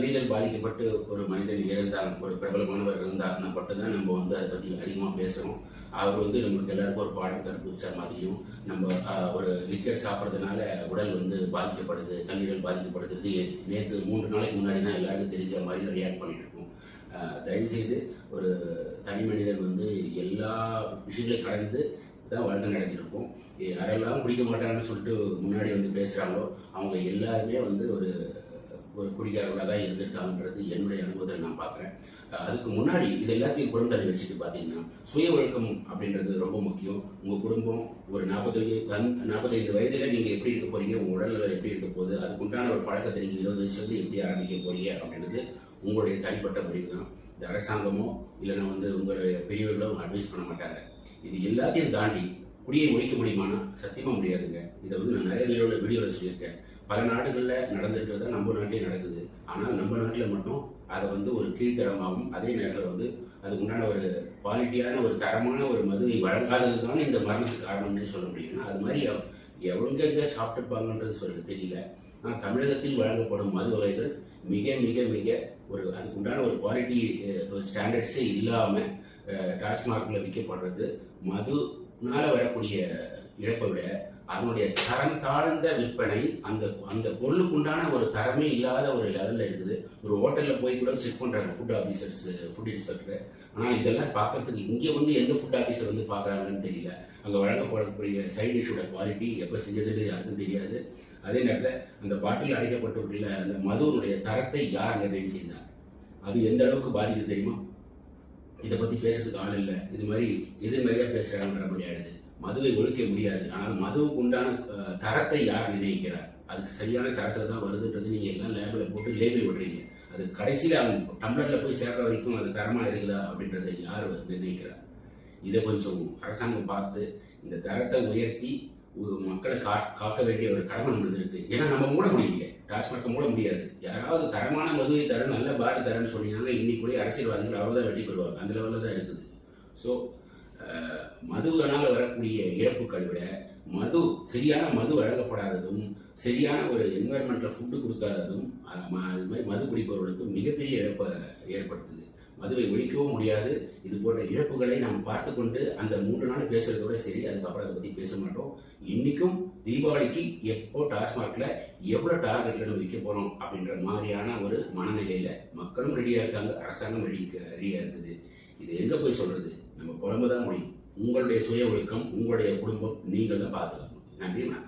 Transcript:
கல்லீரல் பாதிக்கப்பட்டு ஒரு மனிதன் இறந்தால் ஒரு பிரபலமானவர் இருந்தார்னா மட்டும்தான் நம்ம வந்து அதை பற்றி அதிகமாக பேசுகிறோம் அவர் வந்து நம்மளுக்கு எல்லாருக்கும் ஒரு பாடம் கற்பிச்ச மாதிரியும் நம்ம ஒரு விக்கெட் சாப்பிட்றதுனால உடல் வந்து பாதிக்கப்படுது கல்லீரல் பாதிக்கப்படுகிறது. நேற்று மூன்று நாளைக்கு முன்னாடி தான் எல்லாருக்கும் தெரிஞ்ச மாதிரி ரியாக்ட் பண்ணிட்டு இருக்கோம். தயவுசெய்து ஒரு தனி மனிதன் வந்து எல்லா விஷயங்களையும் கடந்து தான் வாழ்க்கை நடத்திட்டு இருக்கோம். யாரெல்லாம் குடிக்க மாட்டாங்கன்னு சொல்லிட்டு முன்னாடி வந்து பேசுகிறாங்களோ அவங்க எல்லாருமே வந்து ஒரு ஒரு குடிகாரர்களாக தான் இருந்திருக்காங்கன்றது என்னுடைய அனுபவத்தில் நான் பார்க்குறேன். அதுக்கு முன்னாடி இது எல்லாத்தையும் குழந்தை வச்சுட்டு பார்த்தீங்கன்னா சுய ஒழுக்கம் அப்படின்றது ரொம்ப முக்கியம். உங்கள் குடும்பம் ஒரு நாற்பது நாற்பத்தைந்து வயதில் நீங்கள் எப்படி இருக்க போறீங்க உங்கள் உடல்நிலை எப்படி இருக்க போகுது அதுக்குண்டான ஒரு பழக்கத்தை நீங்கள் இருபது வயசுலேருந்து எப்படி ஆரம்பிக்க போறீங்க அப்படின்றது உங்களுடைய தனிப்பட்ட முடிவு தான் இந்த அரசாங்கமோ இல்லைன்னா வந்து உங்களுடைய பெரியவர்களோ அட்வைஸ் பண்ண மாட்டாங்க. இது எல்லாத்தையும் தாண்டி குடியை ஒழிக்க முடியுமானா? சத்தியமா முடியாதுங்க. இதை வந்து நான் நிறைய வீடியோவில் வீடியோவில் சொல்லியிருக்கேன். பல நாடுகளில் நடந்திருக்கிறதா நம்ம நாட்டிலே நடக்குது. ஆனால் நம்ம நாட்டில் மட்டும் அதை வந்து ஒரு கீழ்த்தரமாகவும் அதே நேரத்தில் வந்து அதுக்கு உண்டான ஒரு குவாலிட்டியான ஒரு தரமான ஒரு மதுவை வழங்காதது தான் இந்த மரணத்துக்கு காரணம்னு சொல்ல முடியும். ஏன்னா அது மாதிரி எவ- எவங்கெங்க சாப்பிட்டுருப்பாங்கன்றது சொல்ல தெரியல. ஆனால் தமிழகத்தில் வழங்கப்படும் மது வகைகள் மிக மிக மிக ஒரு அதுக்கு உண்டான ஒரு குவாலிட்டி ஸ்டாண்டர்ட்ஸே இல்லாமல் டாஸ்மார்க்கில் விற்கப்படுறது மது உன்னால வரக்கூடிய இழப்பை விட அதனுடைய தரம் தாழ்ந்த விற்பனை அந்த அந்த பொருளுக்குண்டான ஒரு தரமே இல்லாத ஒரு லெவலில் இருக்குது. ஒரு ஹோட்டலில் போய் கூட செக் பண்ணுறாங்க ஃபுட் ஆஃபீஸர்ஸ் ஃபுட் இன்ஸ்பெக்டர் ஆனால் இதெல்லாம் பார்க்கறதுக்கு இங்கே வந்து எந்த ஃபுட் ஆஃபீஸர் வந்து பார்க்குறாங்கன்னு தெரியல. அங்கே வழங்கப்படக்கூடிய சைட் டிஷ்ஷோட குவாலிட்டி எப்போ செஞ்சதுன்னு யாருக்கும் தெரியாது. அதே நேரத்தில் அந்த பாட்டில் அடைக்கப்பட்டிருக்கிற அந்த மதுவனுடைய தரத்தை யார் நிர்ணயம் செய்தார்? அது எந்த அளவுக்கு பாதிக்குது தெரியுமா? இதை பற்றி பேசுறதுக்கு ஆள் இல்லை. இது மாதிரி எதிர்மறையாக பேசுகிறாங்கன்ற மாதிரி ஆயிடுது. மதுவை ஒழிக்க முடியாது. ஆனால் மதுவுக்கு உண்டான தரத்தை யார் நிர்ணயிக்கிறார்? அதுக்கு சரியான தரத்தில் தான் வருதுன்றது நீங்கள் எல்லாம் லேபில் போட்டு லேபிள் விடுறீங்க அது கடைசியில் அவங்க டம்ளரில் போய் சேர்ற வரைக்கும் அது தரமாக இருக்குதா அப்படின்றத யார் நிர்ணயிக்கிறார்? இதை கொஞ்சம் அரசாங்கம் பார்த்து இந்த தரத்தை உயர்த்தி மக்களை கா காக்க வேண்டிய ஒரு கடமை நம்மளுக்கு இருக்கு. ஏன்னா நம்ம மூட முடியல டாஸ்மார்க்கை மூட முடியாது. யாராவது தரமான மதுவை தர நல்ல பார் தரன்னு சொன்னீங்கன்னா இன்னைக்கு கூட அரசியல்வாதிகள் அவ்வளோதான் வெட்டி பெறுவாங்க அந்த லெவலில் தான் இருக்குது. ஸோ மதுவனால் வரக்கூடிய இழப்புக்களை விட மது சரியான மது வழங்கப்படாததும் சரியான ஒரு என்வாயர்மெண்ட்ல ஃபுட்டு கொடுக்காததும் அது மாதிரி மது குடிப்பவர்களுக்கு மிகப்பெரிய இழப்பை ஏற்படுத்துது. மதுவை ஒழிக்கவும் முடியாது. இது போன்ற இழப்புகளை நாம் பார்த்து கொண்டு அந்த மூன்று நாள் பேசுறதோட சரி அதுக்கப்புறம் அதை பத்தி பேச மாட்டோம். இன்னைக்கும் தீபாவளிக்கு எப்போ டாஸ்மாக்ல எவ்வளவு டார்கெட்ல நம்ம விற்க போறோம் அப்படின்ற மாதிரியான ஒரு மனநிலையில மக்களும் ரெடியா இருக்காங்க அரசாங்கம் ரெடி ரெடியா இருக்குது. இது எங்க போய் சொல்றது? நம்ம புலம்புதான் முடியும் உங்களுடைய சுய ஒழுக்கம் உங்களுடைய குடும்பம் நீங்கள் தான் பாதுகாக்கணும் நன்றி வணக்கம்.